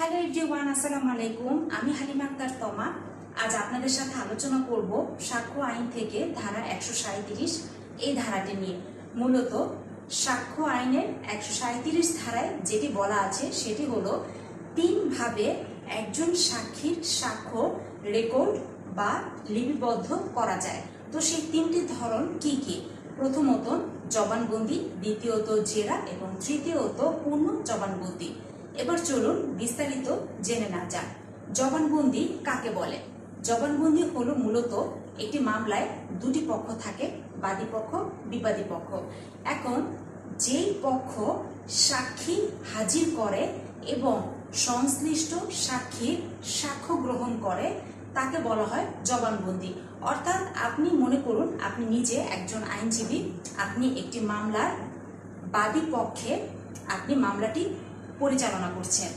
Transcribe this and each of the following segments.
Hello everyone আসসালামু আলাইকুম। আমি হালিমা আক্তার তমা। আজ আপনাদের সাথে আলোচনা করব সাক্ষ্য আইন থেকে ধারা একশো সাঁত্রিশ এই ধারাটি নিয়ে। মূলত সাক্ষ্য আইনের একশো সাঁত্রিশ ধারায় যেটি বলা আছে, সেটি হলো তিনভাবে একজন সাক্ষীর সাক্ষ্য রেকর্ড বা লিপিবদ্ধ করা যায়। তো সেই তিনটি ধরন কি কি? প্রথমত, জবানবন্দি, দ্বিতীয়ত জেরা এবং তৃতীয়ত পূর্ণ জবানবন্দি। এবার চলুন বিস্তারিত জেনে না যাক। জবানবন্দি কাকে বলে? জবানবন্দি হলো মূলত একটি মামলায় দুটি পক্ষ থাকে, বাদী পক্ষ, বিবাদী পক্ষ। এখন যেই পক্ষ সাক্ষী হাজির করে এবং সংশ্লিষ্ট সাক্ষীর সাক্ষ্য গ্রহণ করে, তাকে বলা হয় জবানবন্দি। অর্থাৎ আপনি মনে করুন, আপনি নিজে একজন আইনজীবী, আপনি একটি মামলার বাদী পক্ষে, আপনি মামলাটি পরিচালনা করছেন।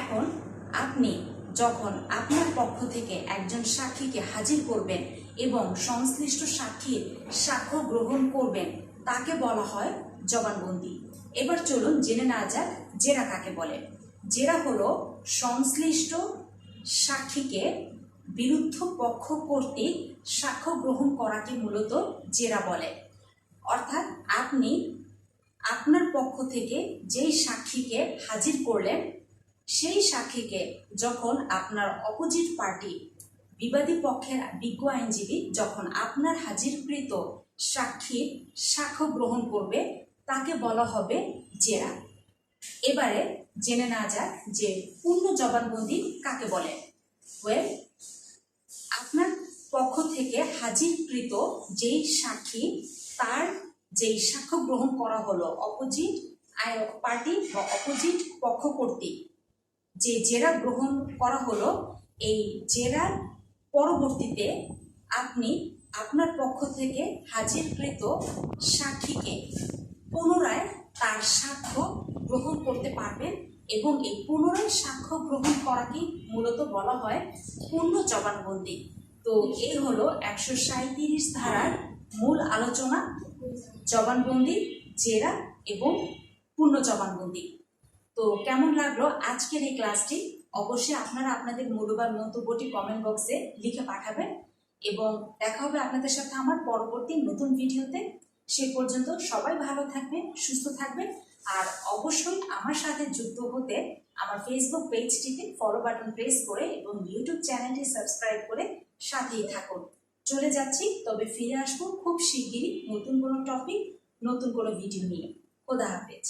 এখন আপনি যখন আপনার পক্ষ থেকে একজন সাক্ষীকে হাজির করবেন এবং সংশ্লিষ্ট সাক্ষীর সাক্ষ্য গ্রহণ করবেন, তাকে বলা হয় জবানবন্দি। এবার চলুন জেনে না যাক জেরা কাকে বলে। জেরা হলো সংশ্লিষ্ট সাক্ষীকে বিরুদ্ধ পক্ষ কর্তৃক সাক্ষ্য গ্রহণ করাকে মূলত জেরা বলে। অর্থাৎ আপনি আপনার পক্ষ থেকে যেই সাক্ষীকে হাজির করলেন, সেই সাক্ষীকে যখন আপনার অপোজিট পার্টি বিবাদী পক্ষের বিজ্ঞ আইনজীবী যখন আপনার হাজিরকৃত সাক্ষীর সাক্ষ্য গ্রহণ করবে, তাকে বলা হবে জেরা। এবারে জেনে না যাক যে পূর্ণ জবানবন্দি কাকে বলে? ওয়েল আপনার পক্ষ থেকে হাজিরকৃত যেই সাক্ষী, তার যেই সাক্ষ্য গ্রহণ করা হলো অপোজিট আয়ক পার্টি বা অপোজিট পক্ষ কর্তৃক। যে জেরা গ্রহণ করা হলো, এই জেরার পরবর্তীতে আপনি আপনার পক্ষ থেকে হাজিরকৃত সাক্ষীকে পুনরায় তার সাক্ষ্য গ্রহণ করতে পারবেন এবং এই পুনরায় সাক্ষ্য গ্রহণ করাকেই মূলত বলা হয় পূর্ণ জবানবন্দি। তো এই হলো একশো সাঁত্রিশ ধারার মূল আলোচনা জবানবন্দি, জেরা এবং পূর্ণ জবানবন্দি। তো কেমন লাগল আজকের এই ক্লাসটি? অবশ্যই আপনারা আপনাদের মূল্যবান মন্তব্যটি কমেন্ট বক্সে লিখে পাঠাবেন এবং দেখা হবে আপনাদের সাথে আমার পরবর্তী নতুন ভিডিওতে। সে পর্যন্ত সবাই ভালো থাকবেন, সুস্থ থাকবেন আর অবশ্যই আমার সাথে যুক্ত হতে আমার ফেসবুক পেজটিতে ফলো বাটন প্রেস করে এবং ইউটিউব চ্যানেলটি সাবস্ক্রাইব করে সাথেই থাকুন। চলে যাচ্ছি, তবে ফিরে আসব খুব শিগগিরই নতুন কোনো টপিক নতুন কোনো ভিডিও নিয়ে। খোদা হাফেজ।